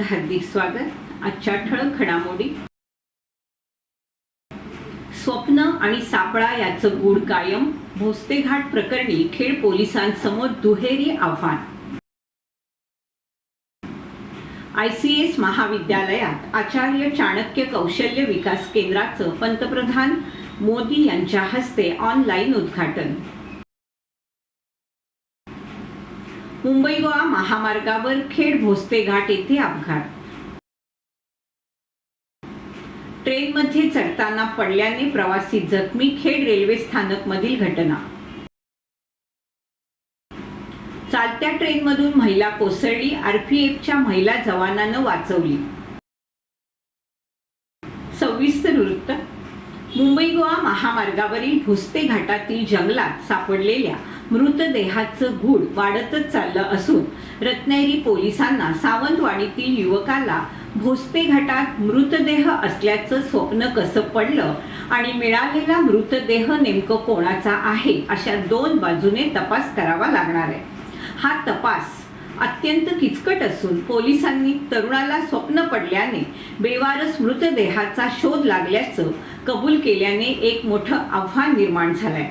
आपलं हार्दिक स्वागत. आजच्या ठळक घडामोडी. स्वप्न आणि सापळा याचं गुढ कायम. भोसतेघाट प्रकरणी खेड पोलिसांसमोर दुहेरी आव्हान. आय सी एस महाविद्यालयात आचार्य चाणक्य कौशल्य विकास केंद्राचं पंतप्रधान मोदी यांच्या हस्ते ऑनलाईन उद्घाटन. मुंबई गोवा महामार्गावर खेड भोसते घाट येथे अपघात. ट्रेनमध्ये चढताना पडल्याने प्रवासी जखमी खेड रेल्वे स्थानक मधील घटना. चालत्या ट्रेनमधून महिला कोसळली आरपीएफच्या महिला जवानानं वाचवली. सविस्तर वृत्त. मुंबई गोवा महामार्गावरील भुस्ते घाटातील जंगलात सापडलेल्या मृतदेहाचं गूढ वाढतच चाललं असून रत्नागिरी पोलिसांना सावंतवाडीतील युवकाला भोसते घाटात मृतदेह असल्याचं स्वप्न कसं पडलं आणि मिळालेला मृतदेह नेमकं कोणाचा आहे अशा दोन बाजूने तपास करावा लागणार आहे. हा तपास अत्यंत किचकट असून पोलिसांनी तरुणाला स्वप्न पडल्याने बेवारस मृतदेहाचा शोध लागल्याचं कबूल केल्याने एक मोठं आव्हान निर्माण झालंय.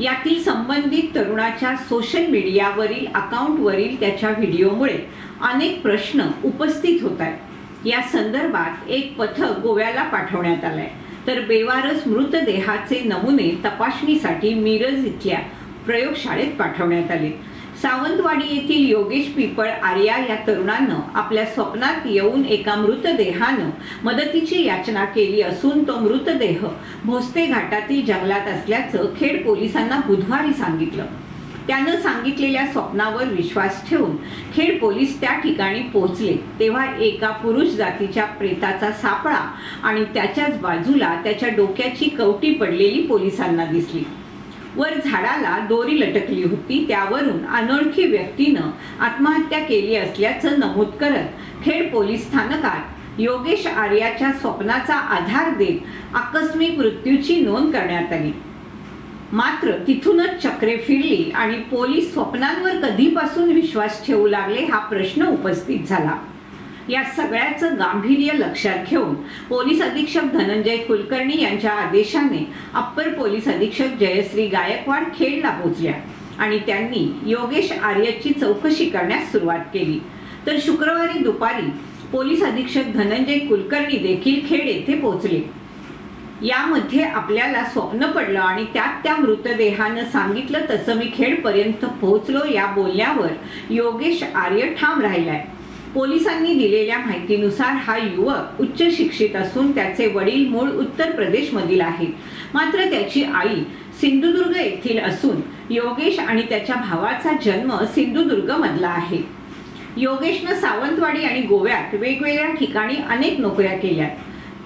यातील संबंधित तरुणाच्या सोशल मीडियावरील अकाउंटवरील त्याच्या व्हिडिओमुळे अनेक प्रश्न उपस्थित होत आहेत. या संदर्भात एक पथक गोव्याला पाठवण्यात आलंय. तर बेवारस मृतदेहाचे नमुने तपासणीसाठी मिरज इथल्या प्रयोगशाळेत पाठवण्यात आले सावंतवाडी येथील योगेश पिपळ आर्या या तरुणानं आपल्या स्वप्नात येऊन एका मृतदेहानं मदतीची याचना केली असून तो मृतदेह भोसते घाटातील जंगलात असल्याचं खेड पोलिसांना बुधवारी सांगितलं. त्यानं सांगितलेल्या स्वप्नावर विश्वास ठेवून खेड पोलीस त्या ठिकाणी पोहोचले. तेव्हा एका पुरुष जातीच्या प्रेताचा सापळा आणि त्याच्याच बाजूला त्याच्या डोक्याची कवटी पडलेली पोलिसांना दिसली. वर झाडाला दोरी लटकली होती. त्यावरून अनोळखी व्यक्तीनं आत्महत्या केली असल्याचं नमूद करत खेड पोलीस स्थानकात योगेश आर्याच्या स्वप्नाचा आधार देत आकस्मिक मृत्यूची नोंद करण्यात आली. मात्र तिथूनच चक्रे फिरली आणि पोलीस स्वप्नांवर कधीपासून विश्वास ठेवू लागले हा प्रश्न उपस्थित झाला. या सगळ्याचं गांभीर्य लक्षात घेऊन पोलीस अधीक्षक धनंजय कुलकर्णी यांच्या आदेशाने अप्पर पोलीस अधीक्षक जयश्री गायकवाड खेडला पोहोचल्या आणि त्यांनी योगेश आर्यची चौकशी करण्यास सुरुवात केली. तर शुक्रवारी दुपारी पोलीस अधीक्षक धनंजय कुलकर्णी देखील खेड येथे पोहोचले. यामध्ये आपल्याला स्वप्न पडलं आणि त्यात त्या मृतदेहानं सांगितलं तसं मी खेडपर्यंत पोहोचलो या बोलण्यावर योगेश आर्य ठाम राहिलाय. पोलिसांनी दिलेल्या माहितीनुसार हा युवक उच्च शिक्षित असून त्याचे वडील मूळ उत्तर प्रदेशमधील आहेत. मात्र त्याची आई सिंधुदुर्ग येथील असून योगेश आणि त्याच्या भावाचा जन्म सिंधुदुर्ग मधला आहे. योगेशनं सावंतवाडी आणि गोव्यात वेगवेगळ्या ठिकाणी अनेक नोकऱ्या केल्या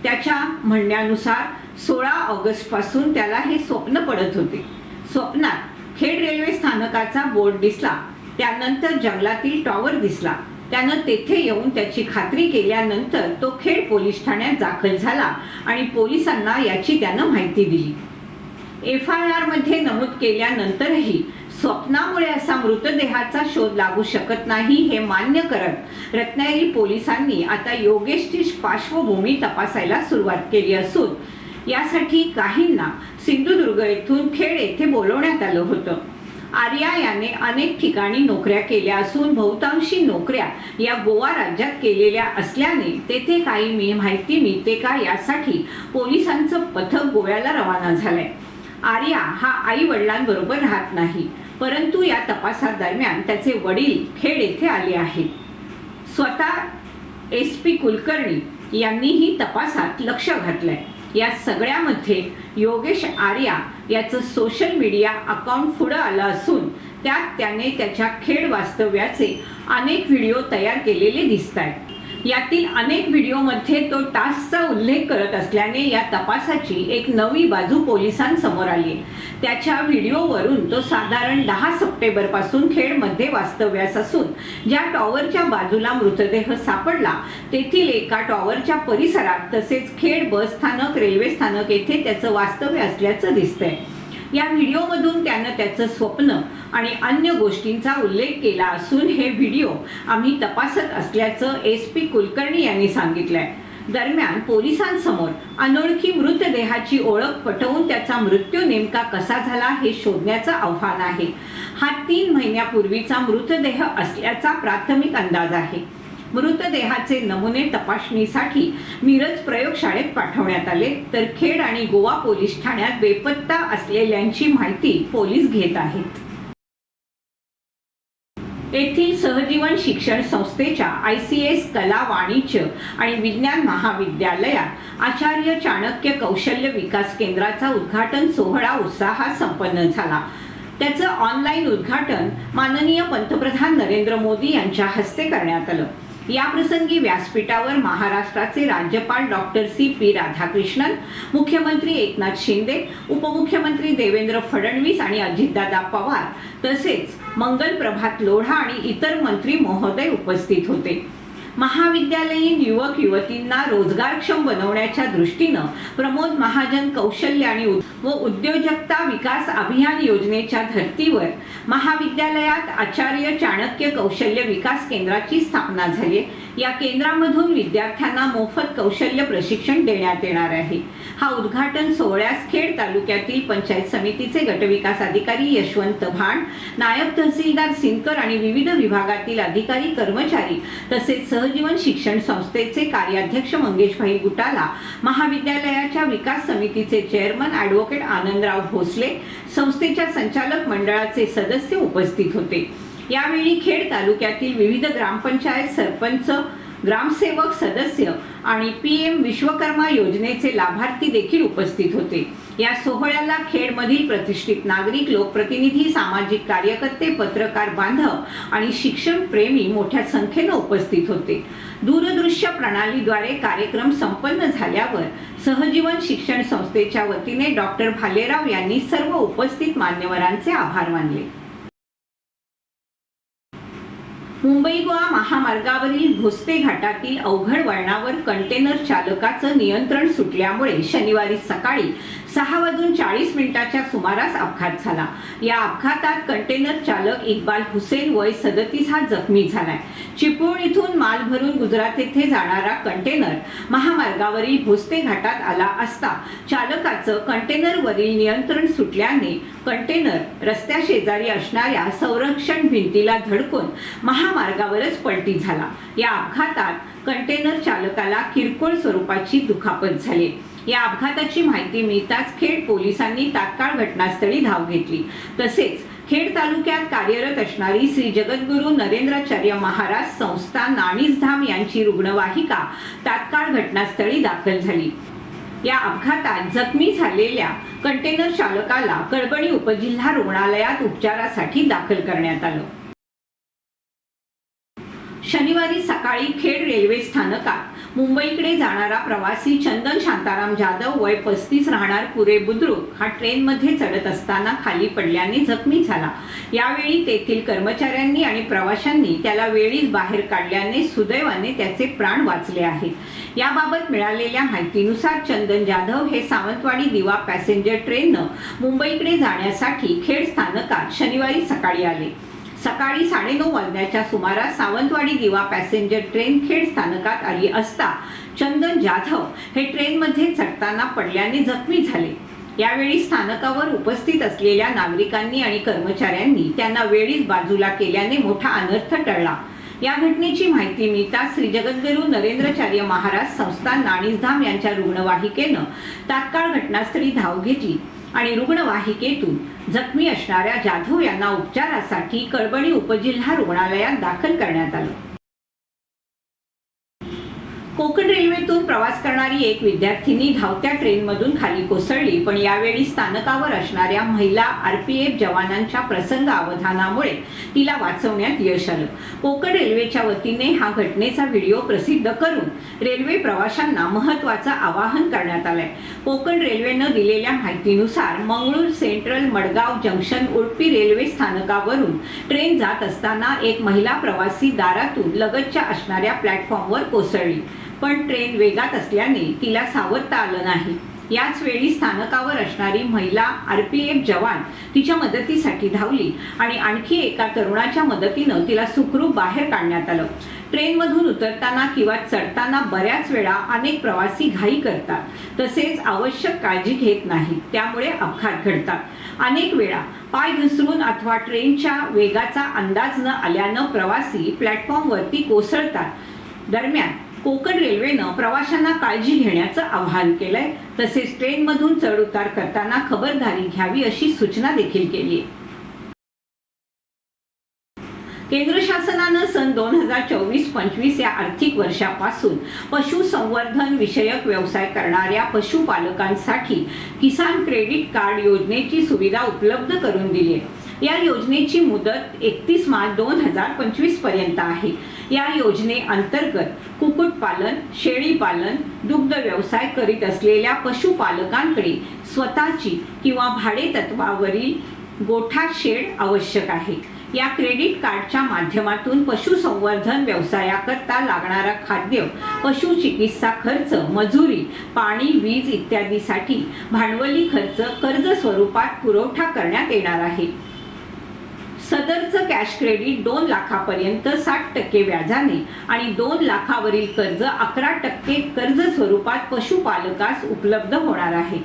त्याच्या म्हणण्यानुसार सोळा ऑगस्टपासून त्याला हे स्वप्न पडत होते. स्वप्नात खेड रेल्वे स्थानकाचा बोर्ड दिसला. त्यानंतर जंगलातील टॉवर दिसला. त्यानं तेथे येऊन त्याची खात्री केल्यानंतर तो खेड पोलीस ठाण्यात दाखल झाला आणि पोलिसांना याची त्यानं माहिती दिली. एफ आय आरमध्ये नमूद केल्यानंतरही स्वप्नामुळे असा मृतदेहाचा शोध लागू शकत नाही हे मान्य करत रत्नागिरी पोलिसांनी आता योगेशची पार्श्वभूमी तपासायला सुरुवात केली असून यासाठी काहींना सिंधुदुर्ग येथून खेड येथे बोलवण्यात आलं होतं. आर्या याने अनेक ठिकाणी नोकऱ्या केल्या असून बहुतांशी नोकऱ्या या गोवा राज्यात केलेल्या असल्याने तेथे काही मी माहिती मिळते का यासाठी पोलिसांचं पथक गोव्याला रवाना झालंय. आर्या हा आई वडिलांबरोबर राहत नाही परंतु या तपासादरम्यान त्याचे वडील खेड येथे आले आहेत. स्वतः एस पी कुलकर्णी यांनीही तपासात लक्ष घातलंय. या सगळ्यामध्ये योगेश आर्या याचं सोशल मीडिया अकाउंट पुढं आलं असून त्यात त्याने त्याच्या खेड वास्तव्याचे अनेक व्हिडिओ तयार केलेले दिसत आहेत यातील अनेक व्हिडिओमध्ये तो टास्कचा उल्लेख करत असल्याने या तपासाची एक नवी बाजू पोलिसांसमोर आली. त्याच्या व्हिडिओवरून तो साधारण दहा सप्टेंबरपासून खेडमध्ये वास्तव्यास असून ज्या टॉवरच्या बाजूला मृतदेह सापडला तेथील एका टॉवरच्या परिसरात तसेच खेड बस स्थानक रेल्वे स्थानक येथे त्याचं वास्तव्य असल्याचं दिसतंय. या व्हिडिओमधून त्यानं त्याचं स्वप्न आणि अन्य गोष्टींचा उल्लेख केला असून हे व्हिडिओ आम्ही तपासत असल्याचं एस पी कुलकर्णी यांनी सांगितलंय. दरम्यान पोलिसांसमोर अनोळखी मृतदेहाची ओळख पटवून त्याचा मृत्यू नेमका कसा झाला हे शोधण्याचं आव्हान आहे. हा तीन महिन्यापूर्वीचा मृतदेह असल्याचा प्राथमिक अंदाज आहे. मृतदेहाचे नमुने तपासणीसाठी मिरज प्रयोगशाळेत पाठवण्यात आले. तर खेड आणि गोवा पोलीस ठाण्यात बेपत्ता असलेल्यांची माहिती पोलीस घेत आहेत. येथील सहजीवन शिक्षण संस्थेच्या आय सी एस कला वाणिज्य आणि विज्ञान महाविद्यालयात आचार्य चाणक्य कौशल्य विकास केंद्राचा उद्घाटन सोहळा उत्साहात संपन्न झाला. त्याचं ऑनलाईन उद्घाटन माननीय पंतप्रधान नरेंद्र मोदी यांच्या हस्ते करण्यात आलं. याप्रसंगी व्यासपीठावर महाराष्ट्राचे राज्यपाल डॉक्टर सी पी राधाकृष्णन मुख्यमंत्री एकनाथ शिंदे उपमुख्यमंत्री देवेंद्र फडणवीस आणि अजितदादा पवार तसेच मंगल प्रभात लोढा आणि इतर मंत्री महोदय उपस्थित होते. महाविद्यालयीन युवक युवतींना रोजगारक्षम बनवण्याच्या दृष्टीनं प्रमोद महाजन कौशल्य आणि व उद्योजकता विकास अभियान योजनेच्या धर्तीवर महाविद्यालयात आचार्य चाणक्य कौशल्य विकास केंद्राची स्थापना झाली आहे. या केंद्रामधून विद्यार्थ्यांना मोफत कौशल्य प्रशिक्षण देण्यात येणार आहे. हा उद्घाटन सोहळ्यास खेड तालुक्यातील पंचायत समितीचे गटविकास अधिकारी यशवंत भाण नायब तहसीलदार सिनकर आणि विविध विभागातील अधिकारी कर्मचारी तसेच सहजीवन शिक्षण संस्थेचे कार्याध्यक्ष मंगेशभाई गुटाला महाविद्यालयाच्या विकास समितीचे चेअरमन ॲडव्होकेट आनंदराव भोसले संस्थेच्या संचालक मंडळाचे सदस्य उपस्थित होते. यावेळी खेड तालुक्यातील विविध ग्रामपंचायत सरपंच ग्रामसेवक सदस्य आणि पी एम विश्वकर्मा योजनेचे लाभार्थी देखील उपस्थित होते. या सोहळ्याला खेडमधील प्रतिष्ठित नागरिक लोकप्रतिनिधी सामाजिक कार्यकर्ते पत्रकार बांधव आणि शिक्षण प्रेमी मोठ्या संख्येनं उपस्थित होते. दूरदृश्य प्रणालीद्वारे कार्यक्रम संपन्न झाल्यावर सहजीवन शिक्षण संस्थेच्या वतीने डॉक्टर भालेराव यांनी सर्व उपस्थित मान्यवरांचे आभार मानले. मुंबई गोवा महामार्गावरील भोसते घाटातील अवघड वळणावर कंटेनर चालकाचं नियंत्रण सुटल्यामुळे शनिवारी सकाळी सहा वाजून चाळीस मिनिटाच्या सुमारास अपघात झाला. या अपघातात कंटेनर चालक इक्बाल हुसेन वय सदतीस हा जखमी झालाय. चिपळूण इथून माल भरून गुजरात येथे जाणारा कंटेनर महामार्गावरील भोसते घाटात आला असता चालकाचं कंटेनरवरील नियंत्रण सुटल्याने कंटेनर रस्त्या शेजारी असणाऱ्या संरक्षण भिंतीला धडकून महामार्गावरच पलटी झाला. या अपघातात कंटेनर चालकाला किरकोळ स्वरूपाची दुखापत झाली. या अपघाताची माहिती मिळताच खेड पोलिसांनी तात्काळ घटनास्थळी धाव घेतली. तसेच खेड तालुक्यात कार्यरत असणारी श्री जगद्गुरू नरेंद्राचार्य महाराज संस्था नाणीसधाम यांची रुग्णवाहिका तात्काळ घटनास्थळी दाखल झाली. या अपघातात जखमी झालेल्या कंटेनर चालकाला कळबणी उपजिल्हा रुग्णालयात उपचारासाठी दाखल करण्यात आलं. शनिवारी सकाळी खेड रेल्वे स्थानकात मुंबईकडे जाणारा प्रवासी चंदन शांताराम जाधव वय पस्तीस राहणार पुरे बुद्रुक. हा ट्रेनमध्ये चढत असताना खाली पडल्याने जखमी झाला. यावेळी तेथील कर्मचाऱ्यांनी आणि प्रवाशांनी त्याला वेळीच बाहेर काढल्याने सुदैवाने त्याचे प्राण वाचले आहेत याबाबत मिळालेल्या माहितीनुसार चंदन जाधव हे सावंतवाडी दिवा पॅसेंजर ट्रेननं मुंबईकडे जाण्यासाठी खेड स्थानकात शनिवारी सकाळी आले. सकाळी साडेनऊ वाजण्याच्या सुमारास सावंतवाडी दिवा पॅसेंजर ट्रेन खेड स्थानकात आली असता चंदन जाधव हे ट्रेनमध्ये चढताना पडल्याने जखमी झाले. यावेळी स्थानकावर उपस्थित असलेल्या नागरिकांनी आणि कर्मचाऱ्यांनी त्यांना वेळीच बाजूला केल्याने मोठा अनर्थ टळला. या घटनेची माहिती मिळता श्री जगद्गुरू नरेंद्रचार्य महाराज संस्थान नाणीसधाम यांच्या रुग्णवाहिकेनं तात्काळ घटनास्थळी धाव घेतली. आणि रुग्णवाहिकेतून जखमी असणाऱ्या जाधव यांना उपचारासाठी कळबणी उपजिल्हा रुग्णालयात दाखल करण्यात आलं. कोकण रेल्वेतून प्रवास करणारी एक विद्यार्थिनी धावत्या ट्रेनमधून खाली कोसळली पण यावेळी स्थानकावर असणाऱ्या महिला आरपीएफ जवानांच्या प्रसंग अवधानामुळे तिला वाचवण्यात यश आलं. कोकण रेल्वेच्या वतीने हा घटनेचा व्हिडिओ प्रसिद्ध करून रेल्वे प्रवाशांना महत्वाचं आवाहन करण्यात आलंय. कोकण रेल्वेनं दिलेल्या माहितीनुसार Mangalore central Madgaon junction Udupi railway स्थानकावरून ट्रेन जात असताना एक महिला प्रवासी दारातून लगतच्या असणाऱ्या प्लॅटफॉर्मवर कोसळली. पण ट्रेन वेगात असल्याने तिला सावरता आलं नाही. याच वेळी स्थानकावर असणारी महिला आर पी एफ जवान तिच्या मदतीसाठी धावली आणि आणखी एका तरुणाच्या मदतीनं तिला सुखरूप बाहेर काढण्यात आलं. ट्रेनमधून उतरताना किंवा चढताना बऱ्याच वेळा अनेक प्रवासी घाई करतात. तसेच आवश्यक काळजी घेत नाही. त्यामुळे अपघात घडतात. अनेक वेळा पाय घसरून अथवा ट्रेनच्या वेगाचा अंदाज न आल्यानं प्रवासी प्लॅटफॉर्मवरती कोसळतात. दरम्यान कोकण रेल्वेनं प्रवाशांना काळजी घेण्याचं आवाहन केलंय. तसेच ट्रेनमधून चढ उतार करताना खबरदारी घ्यावी अशी सूचना देखील केली. केंद्र शासनानं सन दोन हजार चोवीस पंचवीस या आर्थिक वर्षापासून पशुसंवर्धन विषयक व्यवसाय करणाऱ्या पशुपालकांसाठी किसान क्रेडिट कार्ड योजनेची सुविधा उपलब्ध करून दिली आहे. या योजनेची मुदत एकतीस मार्च दोन हजार पंचवीसपर्यंत आहे. या योजनेअंतर्गत कुक्कुटपालन शेळीपालन दुग्ध व्यवसाय करीत असलेल्या पशुपालकांकडे स्वतःची किंवा भाडे तत्वावरील गोठा शेड आवश्यक आहे. या क्रेडिट कार्डच्या माध्यमातून पशुसंवर्धन व्यवसायाकरता लागणारा खाद्य पशु चिकित्सा खर्च मजुरी पाणी वीज इत्यादीसाठी भांडवली खर्च कर्ज स्वरूपात पुरवठा करण्यात येणार आहे. सदरचं कॅश क्रेडिट दोन लाखापर्यंत साठ टक्के व्याजाने आणि दोन लाखावरील कर्ज अकरा टक्के कर्ज स्वरूपात पशुपालकास उपलब्ध होणार आहे.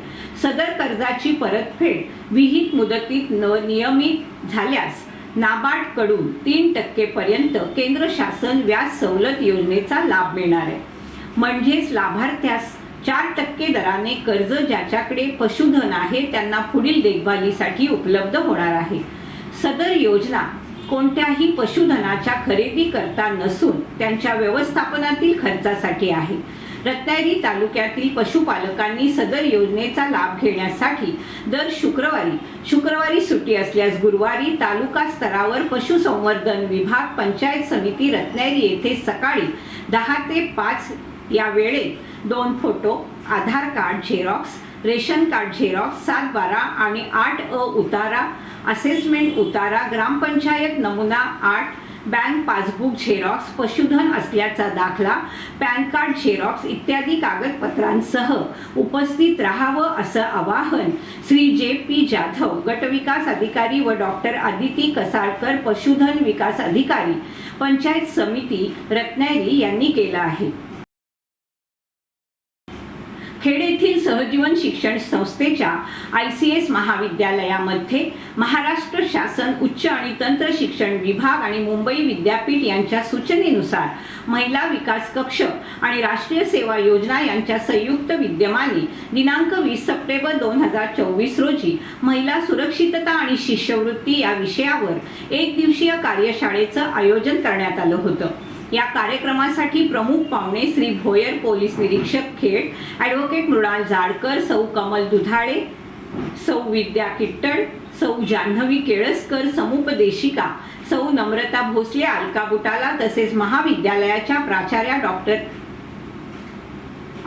सदर कर्जाची परतफेड विहित मुदतीत न नियमित झाल्यास नाबार्डकडून तीन टक्केपर्यंत केंद्र शासन व्याज सवलत योजनेचा लाभ मिळणार आहे. म्हणजेच लाभार्थ्यास चार टक्के दराने कर्ज ज्याच्याकडे पशुधन आहे त्यांना पुढील देखभालीसाठी उपलब्ध होणार आहे. सदर योजना कोणत्याही पशुधनाच्या खरेदी करता नसून त्यांच्या व्यवस्थापनातील खर्चासाठी आहे. रत्नागिरी तालुक्यातील पशुपालकांनी सदर योजनेचा लाभ घेण्यासाठी दर शुक्रवारी शुक्रवारी सुट्टी असल्यास गुरुवारी तालुका स्तरावर पशुसंवर्धन विभाग पंचायत समिती रत्नागिरी येथे सकाळी दहा ते पाच या वेळेत दोन photo Aadhaar card xerox ration card xerox सात बारा आणि आठ अ उतारा असेसमेंट उतारा ग्रामपंचायत नमुना आठ बँक पासबुक झेरॉक्स पशुधन असल्याचा दाखला पॅन कार्ड झेरॉक्स इत्यादी कागदपत्रांसह उपस्थित राहावं असं आवाहन श्री जे पी जाधव गटविकास अधिकारी व डॉक्टर आदिती कसाळकर पशुधन विकास अधिकारी पंचायत समिती रत्नागिरी यांनी केलं आहे. खेड येथील सहजीवन शिक्षण संस्थेच्या आय सी एस महाविद्यालयामध्ये महाराष्ट्र शासन उच्च आणि तंत्र शिक्षण विभाग आणि मुंबई विद्यापीठ यांच्या सूचनेनुसार महिला विकास कक्ष आणि राष्ट्रीय सेवा योजना यांच्या संयुक्त विद्यमाने दिनांक वीस सप्टेंबर दोन हजार चोवीस रोजी महिला सुरक्षितता आणि शिष्यवृत्ती या विषयावर एक दिवसीय कार्यशाळेचं आयोजन करण्यात आलं होतं. या कार्यक्रमासाठी प्रमुख पाहुणे श्री भोयर पोलीस निरीक्षक खेड ॲडव्होकेट मृणाल जाडकर सौ कमल दुधाळे सौ विद्या किट्टड सौ जान्हवी केळसकर समुपदेशिका सौ नम्रता भोसले अलका बुटाला तसेच महाविद्यालयाच्या प्राचार्या डॉक्टर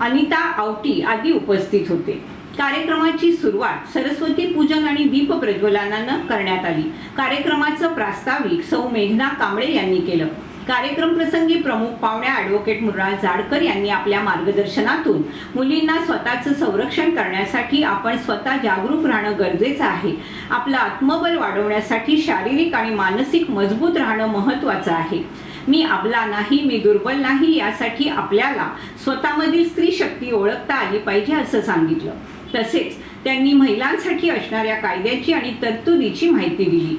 अनिता आवटी आदी उपस्थित होते. कार्यक्रमाची सुरुवात सरस्वती पूजन आणि दीप प्रज्वलनानं करण्यात आली. कार्यक्रमाचं प्रास्ताविक सौ मेघना कांबळे यांनी केलं. कार्यक्रम प्रसंगी प्रमुख पाहुण्या ॲडव्होकेट मुरळा जाडकर यांनी आपल्या मार्गदर्शनातून मुलींना स्वतःचं संरक्षण करण्यासाठी आपण स्वतः जागरूक राहणं गरजेचं आहे. आपलं आत्मबल वाढवण्यासाठी शारीरिक आणि मानसिक मजबूत राहणं महत्त्वाचं आहे. मी अबला नाही मी दुर्बल नाही यासाठी आपल्याला स्वतःमधील स्त्री शक्ती ओळखता आली पाहिजे असं सांगितलं. तसेच त्यांनी महिलांसाठी असणाऱ्या कायद्याची आणि तरतुदीची माहिती दिली.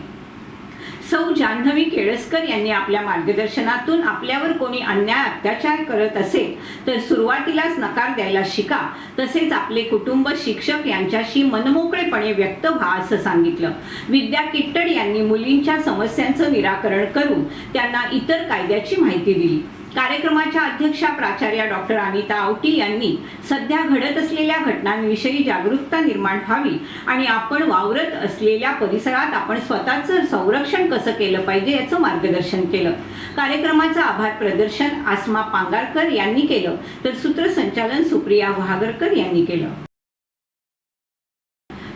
सौ जान्हवी केळसकर यांनी आपल्या मार्गदर्शनातून आपल्यावर कोणी अन्याय अत्याचार करत असेल तर सुरुवातीलाच नकार द्यायला शिका. तसेच आपले कुटुंब शिक्षक यांच्याशी मनमोकळेपणे व्यक्त व्हा असं सांगितलं. विद्या किट्टड यांनी मुलींच्या समस्यांचं निराकरण करून त्यांना इतर कायद्याची माहिती दिली. कार्यक्रमाच्या अध्यक्षा प्राचार्या डॉक्टर अनिता आवटी यांनी सध्या घडत असलेल्या घटनांविषयी जागरूकता निर्माण व्हावी आणि आपण वावरत असलेल्या परिसरात आपण स्वतःचं संरक्षण कसं केलं पाहिजे याचं मार्गदर्शन केलं. कार्यक्रमाचं आभार प्रदर्शन आसमा पांगारकर यांनी केलं. तर सूत्रसंचालन सुप्रिया वहागरकर यांनी केलं.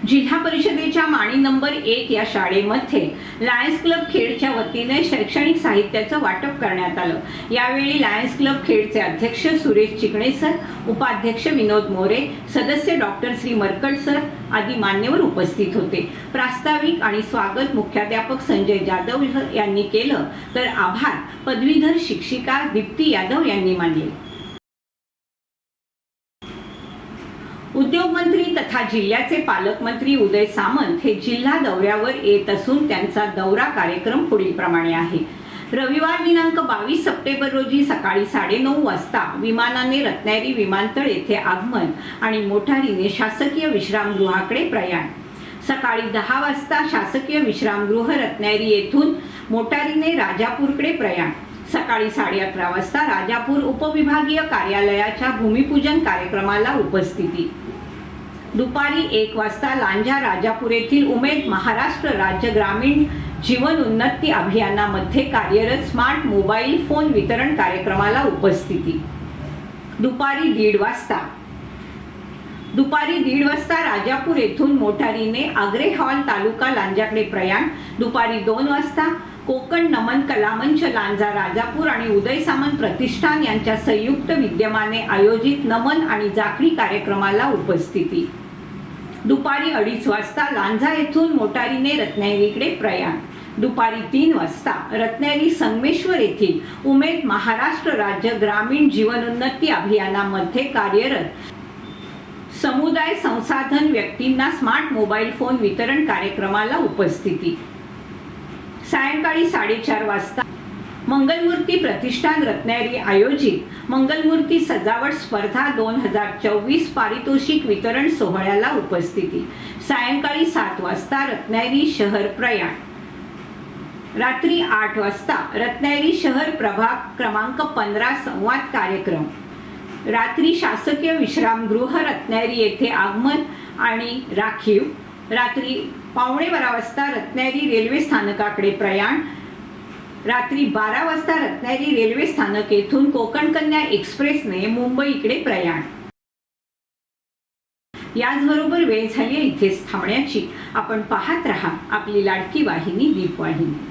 जिल्हा परिषदेच्या माणी नंबर एक या शाळेमध्ये लायन्स क्लब खेडच्या वतीने शैक्षणिक साहित्याचं वाटप करण्यात आलं. यावेळी लायन्स क्लब खेडचे अध्यक्ष सुरेश चिकणे सर उपाध्यक्ष विनोद मोरे सदस्य डॉक्टर श्री मरकट सर आदी मान्यवर उपस्थित होते. प्रास्ताविक आणि स्वागत मुख्याध्यापक संजय जाधव यांनी केलं तर आभार. पदवीधर शिक्षिका दीप्ती यादव यांनी मानले. तथा जिल्ह्याचे पालकमंत्री उदय सामंत हे जिल्हा दौऱ्यावर येत असून त्यांचा दौरा कार्यक्रम पुढील प्रमाणे आहे. रविवार दिनांक बावीस सप्टेंबर रोजी सकाळी साडेनऊ वाजता विमानाने रत्नागिरी विमानतळ येथे आगमन आणि मोटारीने शासकीय विश्रामगृहाकडे प्रयाण. सकाळी दहा वाजता शासकीय विश्रामगृह रत्नागिरी येथून मोटारीने राजापूरकडे प्रयाण. सकाळी साडे अकरा वाजता राजापूर उपविभागीय कार्यालयाच्या भूमिपूजन कार्यक्रमाला उपस्थिती. दुपारी एक वाजता लांजा राजापूर येथील उमेद महाराष्ट्र राज्य ग्रामीण जीवन उन्नती अभियानामध्ये कार्यरत स्मार्ट मोबाईल फोन वितरण कार्यक्रमाला उपस्थिती. दुपारी दीड वाजता. दुपारी दीड वाजता राजापूर येथून मोटारीने आग्रे हॉल तालुका लांजाकडे प्रयाण. दुपारी दोन वाजता कोकण नमन कलामंच लांजा राजापूर आणि उदय सामंत प्रतिष्ठान यांच्या संयुक्त विद्यमाने आयोजित नमन आणि जाखडी कार्यक्रमाला उपस्थिती. दुपारी अडीच वाजता लांजा येथून मोटारीने रत्नागिरीकडे प्रयाण. दुपारी तीन वाजता रत्नागिरी संगमेश्वर येथील उमेद महाराष्ट्र राज्य ग्रामीण जीवनोन्नती अभियानामध्ये कार्यरत समुदाय संसाधन व्यक्तींना स्मार्ट मोबाईल फोन वितरण कार्यक्रमाला उपस्थिती. सायंकाळी साडेचार वाजता मंगलमूर्ती प्रतिष्ठान रत्नागिरी आयोजित मंगलमूर्ती सजावट स्पर्धा दोन हजार चोवीस पारितोषिक वितरण सोहळ्याला उपस्थिती. सायंकाळी सात वाजता रत्नागिरी शहर प्रयाण. रात्री आठ वाजता रत्नागिरी शहर प्रभाग क्रमांक पंधरा संवाद कार्यक्रम. रात्री शासकीय विश्रामगृह रत्नागिरी येथे आगमन आणि राखीव. रात्री पावणे बारा वाजता रत्नागिरी रेल्वे स्थानकाकडे प्रयाण. रात्री बारा वाजता रत्नागिरी रेल्वे स्थानक येथून कोकण कन्या एक्सप्रेसने मुंबईकडे प्रयाण. याचबरोबर वेळ झाली इथेच थांबण्याची. आपण पाहत राहा आपली लाडकी वाहिनी दीपवाहिनी.